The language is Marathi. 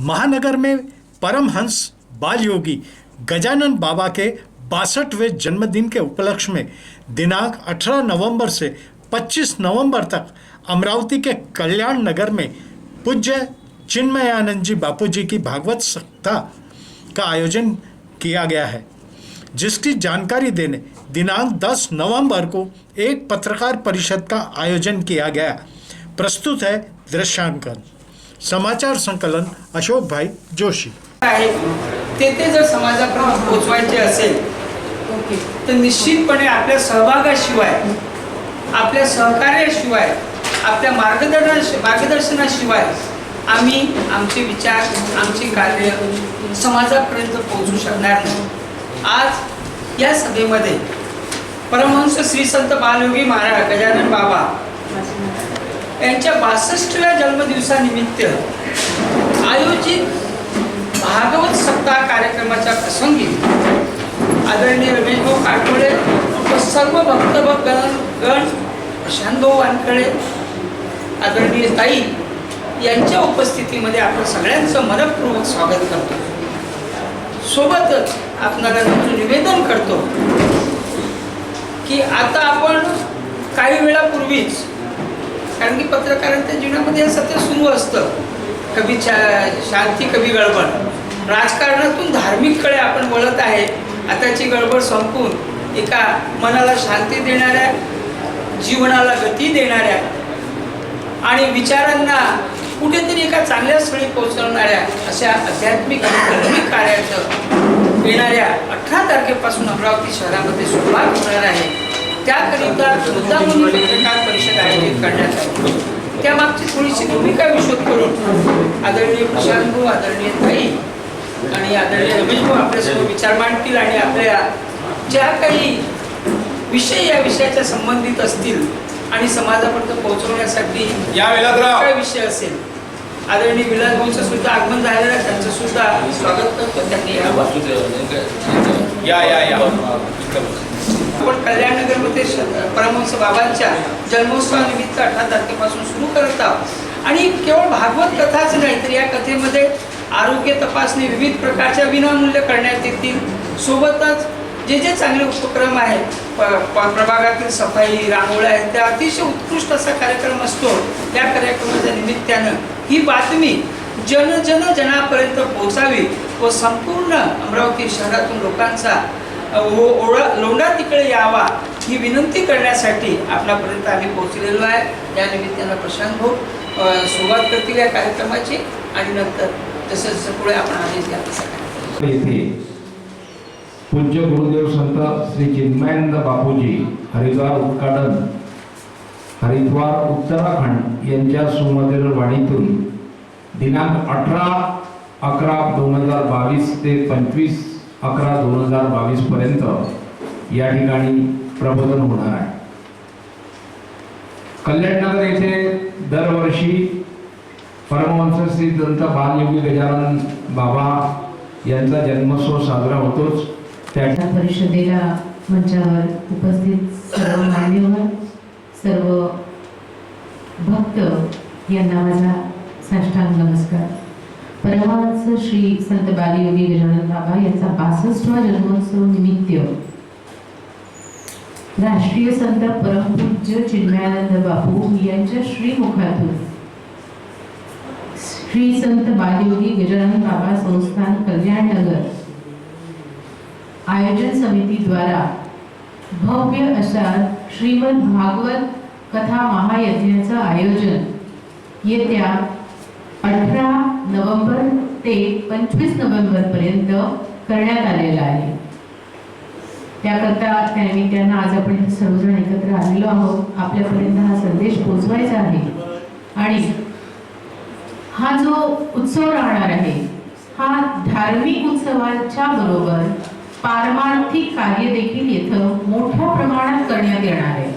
महानगर में परमहंस बाल योगी गजानन बाबा के बासठवें जन्मदिन के उपलक्ष्य में दिनांक 18 नवंबर से 25 नवंबर तक अमरावती के कल्याण नगर में पूज्य चिन्मयानंद जी बापू जी की भागवत सप्ताह का आयोजन किया गया है, जिसकी जानकारी देने दिनांक 10 नवंबर को एक पत्रकार परिषद का आयोजन किया गया। प्रस्तुत है दृश्यांकन। समाचार संकलन अशोक भाई जोशी। आहे? ते ते जर समाजापर्यंत पोचवायचे असेल तर निश्चितपणे आपल्या सहभागाशिवाय आपल्या सहकार्याशिवाय आपल्या मार्गदर्शन मार्गदर्शनाशिवाय आम्ही आमचे विचार आमचे कार्य समाजापर्यंत पोहोचू शकणार नाही. आज या सभेमध्ये परमहंस श्री संत बालयोगी महाराज गजानन बाबा यांच्या बासष्टव्या जन्मदिवसानिमित्त आयोजित भागवत सप्ताह कार्यक्रमाच्या प्रसंगी आदरणीय रमेशभाऊ काटोळे व सर्व भक्त गण गण प्रशांत वानखळे आदरणीय ताई यांच्या उपस्थितीमध्ये आपण सगळ्यांचं मनपूर्वक स्वागत करतो. सोबतच आपणाला निवेदन करतो की आता आपण काही वेळापूर्वीच कारण की पत्रकारांच्या जीवनामध्ये हे सत्य सुरू असतं. कभी छा शांती कभी गडबड. राजकारणातून धार्मिककडे आपण वळत आहे. आताची गडबड संपून एका मनाला शांती देणाऱ्या जीवनाला गती देणाऱ्या आणि विचारांना कुठेतरी एका चांगल्या स्थळी पोहोचवणाऱ्या अशा आध्यात्मिक आणि धार्मिक कार्याचं येणाऱ्या अठरा तारखेपासून अमरावती शहरामध्ये सुरुवात होणार आहे. त्याकरिता मुद्दा म्हणून पत्रकार परिषद आयोजित करण्यात आली त्यामागची थोडीशी भूमिका विशोध करून आदरणीय प्रशांत भाऊ आदरणीय ताई आणि आदरणीय रमेश भाऊ आपल्यासमोर विचार मांडतील आणि आपल्या ज्या काही विषय या विषयाच्या संबंधित असतील आणि समाजापर्यंत पोहोचवण्यासाठी. काय विषय असेल आदरणीय विलास भाऊचं सुद्धा आगमन झालेलं आहे. त्यांचं सुद्धा स्वागत करतो त्यांनी. यावं या या या. आपण कल्याणनगरमध्ये परमहंस बाबांच्या जन्मोत्सवानिमित्त अठरा तारखेपासून सुरू करत आहोत. आणि केवळ भागवत कथाच नाही तर या कथेमध्ये आरोग्य तपासणी विविध प्रकारच्या विनामूल्य करण्यात येतील. सोबतच जे जे चांगले उपक्रम आहेत प्रभागातील सफाई रांगोळ्या आहेत त्या अतिशय उत्कृष्ट असा कार्यक्रम असतो. त्या कार्यक्रमाच्या निमित्तानं ही बातमी जन जन जनापर्यंत पोहोचावी व संपूर्ण अमरावती शहरातून लोकांचा ओ- ओढा लोंढा तिकडे यावा ही विनंती करण्यासाठी आपल्यापर्यंत आम्ही पोहोचलेलो आहे. या निमित्तानं प्रशांत भाऊ सुरुवात करतील या कार्यक्रमाची आणि नंतर तसंच पुढे आपण आदेश द्या तसा येथे पूज्य गुरुदेव संत श्री चिन्मयानंद बापूजी हरिद्वार उत्काडन हरिद्वार उत्तराखंड यांच्या सुमधुर वाणीतून दिनांक अठरा अकरा दोन हजार बावीस ते पंचवीस अकरा दोन हजार बावीसपर्यंत या ठिकाणी प्रबोधन होणार आहे. कल्याणनगर येथे दरवर्षी परमहंस श्री संत बालयोगी गजानन बाबा यांचा जन्मोत्सव साजरा होतोच. त्या परिषदेला मंचावर उपस्थित सर्व मान्यवर सर्व भक्त यांना माझा साष्टांग नमस्कार. परमहंस श्री संत बालयोगी गजानन बाबा यांचा बासष्टवा जन्मोत्सव निमित्त राष्ट्रीय संत परमपूज्य चिन्मयानंद बापू यांच्या श्रीमुखातून श्री संत बालयोगी गजानन बाबा संस्थान कल्याणनगर आयोजन आयोजन समितीद्वारा भव्य अशा श्रीमद भागवत कथा महायज्ञाचं आयोजन येत्या अठरा नोव्हेंबर ते पंचवीस नोव्हेंबर पर्यंत करण्यात आलेलं आहे. त्याकरता त्यानिमित्तानं आज आपण सर्वजण एकत्र आलेलो आहोत. आपल्यापर्यंत हा संदेश पोचवायचा आहे. आणि हा जो उत्सव राहणार आहे हा धार्मिक उत्सवाच्या बरोबर पारमार्थिक कार्य देखील येथं मोठ्या प्रमाणात करण्यात येणार आहे.